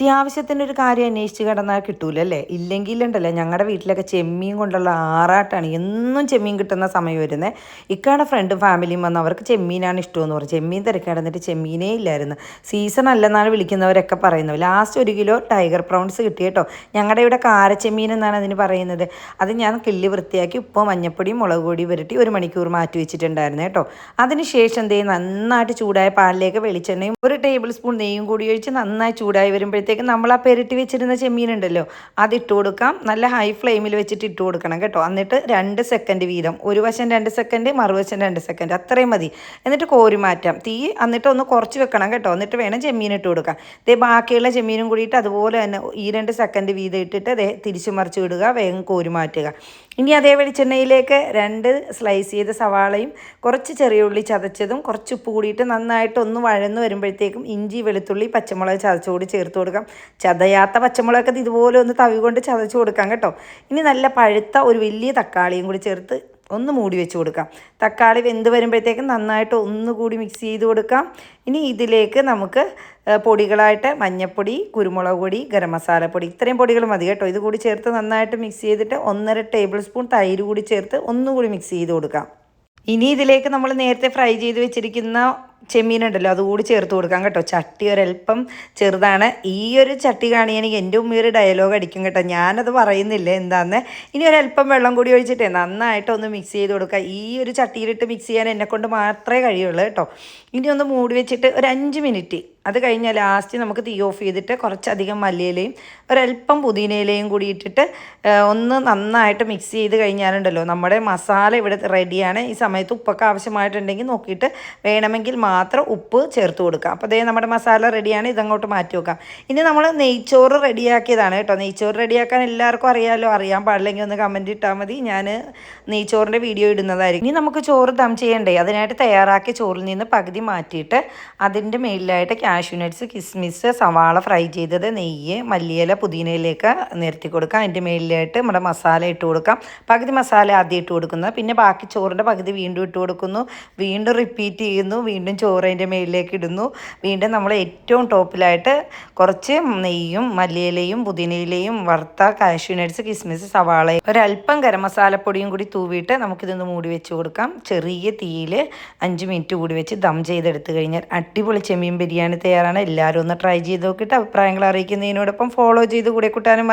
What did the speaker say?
അത്യാവശ്യത്തിന് ഒരു കാര്യം അന്വേഷിച്ച് കിടന്നാൽ കിട്ടൂലല്ലേ? ഇല്ലെങ്കിലുണ്ടല്ലോ ഞങ്ങളുടെ വീട്ടിലൊക്കെ ചെമ്മീൻ കൊണ്ടുള്ള ആറാട്ടാണ്. എന്നും ചെമ്മീൻ കിട്ടുന്ന സമയം വരുന്നത് ഇക്കാടെ ഫ്രണ്ടും ഫാമിലിയും വന്ന് അവർക്ക് ചെമ്മീനാണ് ഇഷ്ടമെന്ന് പറഞ്ഞു. ചെമ്മീൻ തിരക്കിടന്നിട്ട് ചെമ്മീനേ ഇല്ലായിരുന്നു. സീസൺ അല്ലെന്നാണ് വിളിക്കുന്നവരൊക്കെ പറയുന്നത്. ലാസ്റ്റ് ഒരു കിലോ ടൈഗർ പ്രൗൺസ് കിട്ടി കേട്ടോ. ഞങ്ങളുടെ ഇവിടെ കാരച്ചെമ്മീൻ എന്നാണ് അതിന് പറയുന്നത്. അത് ഞാൻ കിള്ളി വൃത്തിയാക്കി ഉപ്പും മഞ്ഞപ്പൊടിയും മുളക് പൊടി പുരട്ടി ഒരു മണിക്കൂർ മാറ്റി വെച്ചിട്ടുണ്ടായിരുന്നു കേട്ടോ. അതിനുശേഷം ദേ നന്നായിട്ട് ചൂടായ പാലിലേക്ക് വെളിച്ചെണ്ണയും ഒരു ടേബിൾ സ്പൂൺ നെയ്യും കൂടി ഒഴിച്ച് നന്നായി ചൂടായി വരുമ്പോഴത്തേക്ക് നമ്മൾ ആ പെരട്ടി വെച്ചിരുന്ന ചെമ്മീൻ ഉണ്ടല്ലോ അത് ഇട്ട് കൊടുക്കാം. നല്ല ഹൈ ഫ്ലെയിമിൽ വെച്ചിട്ട് ഇട്ട് കൊടുക്കണം കേട്ടോ. എന്നിട്ട് രണ്ട് സെക്കൻഡ് വീതം. ഒരു വശം രണ്ട് സെക്കൻഡ് മറുവശം രണ്ട് സെക്കൻഡ് അത്രയും മതി. എന്നിട്ട് കോരി മാറ്റാം. തീ എന്നിട്ട് ഒന്ന് കുറച്ച് വെക്കണം കേട്ടോ. എന്നിട്ട് വേണം ചെമ്മീൻ ഇട്ട് കൊടുക്കാം ഇതേ ബാക്കിയുള്ള ചെമ്മീനും കൂടിയിട്ട് അതുപോലെ തന്നെ ഈ രണ്ട് സെക്കൻഡ് വീതം ഇട്ടിട്ട് അതേ തിരിച്ചു മറിച്ച് വിടുക വേഗം കോരി മാറ്റുക. ഇനി അതേ വെളിച്ചെണ്ണയിലേക്ക് രണ്ട് സ്ലൈസ് ചെയ്ത സവാളയും കുറച്ച് ചെറിയ ഉള്ളി ചതച്ചതും കുറച്ച് ഉപ്പ് കൂടിയിട്ട് നന്നായിട്ട് ഒന്ന് വഴന്ന് വരുമ്പോഴത്തേക്കും ഇഞ്ചി വെളുത്തുള്ളി പച്ചമുളക് ചതച്ചുകൂടി ചേർത്ത് കൊടുക്കാം ചതയാത്ത പച്ചമുളകൊക്കെ ഇത് ഇതുപോലെ ഒന്ന് തവി കൊണ്ട് ചതച്ച് കൊടുക്കാം കേട്ടോ. ഇനി നല്ല പഴുത്ത ഒരു വലിയ തക്കാളിയും കൂടി ചേർത്ത് ഒന്ന് മൂടി വെച്ച് കൊടുക്കാം. തക്കാളി വെന്ത് വരുമ്പോഴത്തേക്കും നന്നായിട്ട് ഒന്നുകൂടി മിക്സ് ചെയ്ത് കൊടുക്കാം. ഇനി ഇതിലേക്ക് നമുക്ക് പൊടികളായിട്ട് മഞ്ഞൾപ്പൊടി കുരുമുളക് പൊടി ഗരം മസാലപ്പൊടി ഇത്രയും പൊടികൾ മതി കേട്ടോ. ഇത് കൂടി ചേർത്ത് നന്നായിട്ട് മിക്സ് ചെയ്തിട്ട് ഒന്നര ടേബിൾ സ്പൂൺ തൈര് കൂടി ചേർത്ത് ഒന്നുകൂടി മിക്സ് ചെയ്ത് കൊടുക്കാം. ഇനി ഇതിലേക്ക് നമ്മൾ നേരത്തെ ഫ്രൈ ചെയ്ത് വെച്ചിരിക്കുന്ന ചെമ്മീൻ ഉണ്ടല്ലോ അതുകൂടി ചേർത്ത് കൊടുക്കാം കേട്ടോ. ചട്ടി ഒരല്പം ചെറുതാണ്. ഈ ഒരു ചട്ടി കാണിയാണെങ്കിൽ എന്റെ ഉമ്മ ഒരു ഡയലോഗ് അടിക്കും കേട്ടോ. ഞാനത് പറയുന്നില്ല എന്താന്ന്. ഇനി ഒരല്പം വെള്ളം കൂടി ഒഴിച്ചിട്ടേ നന്നായിട്ട് ഒന്ന് മിക്സ് ചെയ്ത് കൊടുക്കുക ഈ ഒരു ചട്ടിയിലിട്ട് മിക്സ് ചെയ്യാൻ എന്നെക്കൊണ്ട് മാത്രമേ കഴിയുള്ളൂ കേട്ടോ. ഇനി ഒന്ന് മൂടി വെച്ചിട്ട് ഒരു അഞ്ച് മിനിറ്റ് അത് കഴിഞ്ഞാൽ ലാസ്റ്റ് നമുക്ക് തീ ഓഫ് ചെയ്തിട്ട് കുറച്ചധികം മല്ലിയിലയും ഒരല്പം പുതിനയിലയും കൂടി ഇട്ടിട്ട് ഒന്ന് നന്നായിട്ട് മിക്സ് ചെയ്ത് കഴിഞ്ഞാലുണ്ടല്ലോ നമ്മുടെ മസാല ഇവിടെ റെഡിയാണ് ഈ സമയത്ത് ഉപ്പൊക്കെ ആവശ്യമായിട്ടുണ്ടെങ്കിൽ നോക്കിയിട്ട് വേണമെങ്കിൽ മാത്രം ഉപ്പ് ചേർത്ത് കൊടുക്കാം. അപ്പോൾ അതേ നമ്മുടെ മസാല റെഡിയാണ് ഇതങ്ങോട്ട് മാറ്റി വെക്കാം. ഇനി നമ്മൾ നെയ്ച്ചോറ് റെഡിയാക്കിയതാണ് കേട്ടോ. നെയ്ച്ചോറ് റെഡിയാക്കാൻ എല്ലാവർക്കും അറിയാമല്ലോ അറിയാൻ പാടില്ലെങ്കിൽ ഒന്ന് കമന്റ് ഇട്ടാൽ മതി. ഞാൻ നെയ്ച്ചോറിന്റെ വീഡിയോ ഇടുന്നതായിരിക്കും. ഇനി നമുക്ക് ചോറ് ദം ചെയ്യണ്ടേ? അതിനായിട്ട് തയ്യാറാക്കിയ ചോറിൽ നിന്ന് പകുതി മാറ്റിയിട്ട് അതിന്റെ മേലിലായിട്ട് കാഷ്യൂ നട്ട്സ് കിസ്മിസ് സവാള ഫ്രൈ ചെയ്തത് നെയ്യ് മല്ലിയില പുതിനയിലേക്ക് നിരത്തി കൊടുക്കാം. അതിന്റെ മേലിലായിട്ട് നമ്മുടെ മസാല ഇട്ട് കൊടുക്കാം. പകുതി മസാല ആദ്യം ഇട്ട് കൊടുക്കുന്നത് പിന്നെ ബാക്കി ചോറിന്റെ പകുതി വീണ്ടും ഇട്ട് കൊടുക്കുന്നു. വീണ്ടും റിപ്പീറ്റ് ചെയ്യുന്നു. വീണ്ടും ചോറ് അതിന്റെ മേലിലേക്ക് ഇടുന്നു. വീണ്ടും നമ്മൾ ഏറ്റവും ടോപ്പിലായിട്ട് കുറച്ച് നെയ്യും മല്ലിയിലയും പുതിനയിലയും വറുത്ത കാഷ്യൂ നട്ട്സ് കിസ്മിസ് സവാള ഒരല്പം ഗരം മസാലപ്പൊടിയും കൂടി തൂവിയിട്ട് നമുക്കിതൊന്ന് മൂടി വെച്ച് കൊടുക്കാം. ചെറിയ തീയിൽ അഞ്ച് മിനിറ്റ് കൂടി വെച്ച് ദം ചെയ്തെടുത്ത് കഴിഞ്ഞാൽ അടിപൊളി ചെമ്മീൻ ബിരിയാണി തയ്യാറാണ്. എല്ലാവരും ഒന്ന് ട്രൈ ചെയ്ത് നോക്കിയിട്ട് അഭിപ്രായങ്ങൾ അറിയിക്കുന്നതിനോടൊപ്പം ഫോളോ ചെയ്ത് കൂടെ കൂട്ടാനും